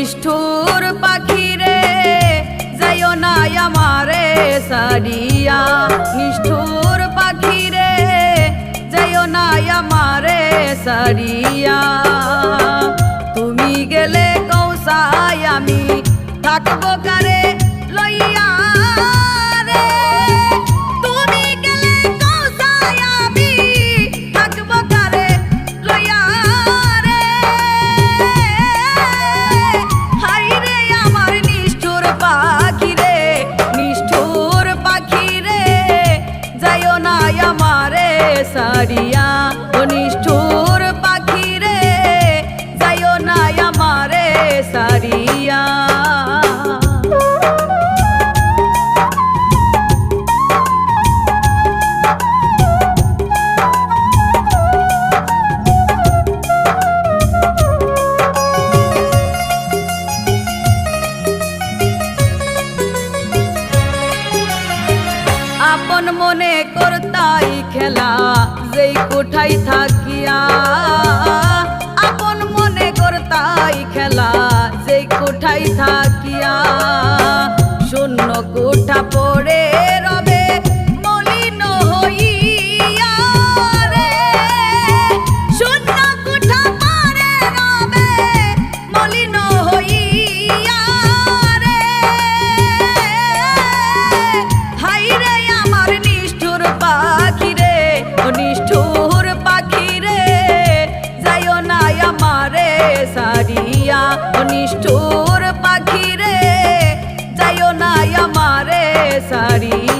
নিষ্ঠুর পাখিরে যাইও নাই আমারে সারিয়া। নিষ্ঠুর পাখিরে যাইও নাই আমারে সারিয়া। তুমি গেলে কৌসায় আমি থাকব কারে? উঠাই থাকিয়া। আপন মনে করতাই খেলা যে কোঠাই থাকিয়া। শূন্য কোঠা পড়ে সারি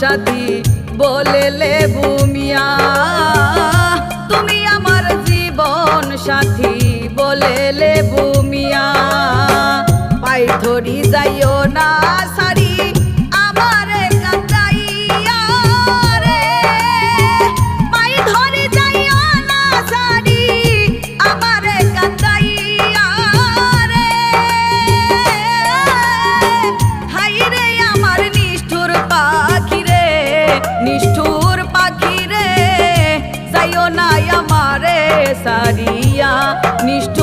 সাথী বলে লেবু মিয়া। তুমি আমার জীবন সাথী বলে লেবু মিয়া। পাই ধরি যাইও না নাই আমারে সারিয়া নিষ্ঠ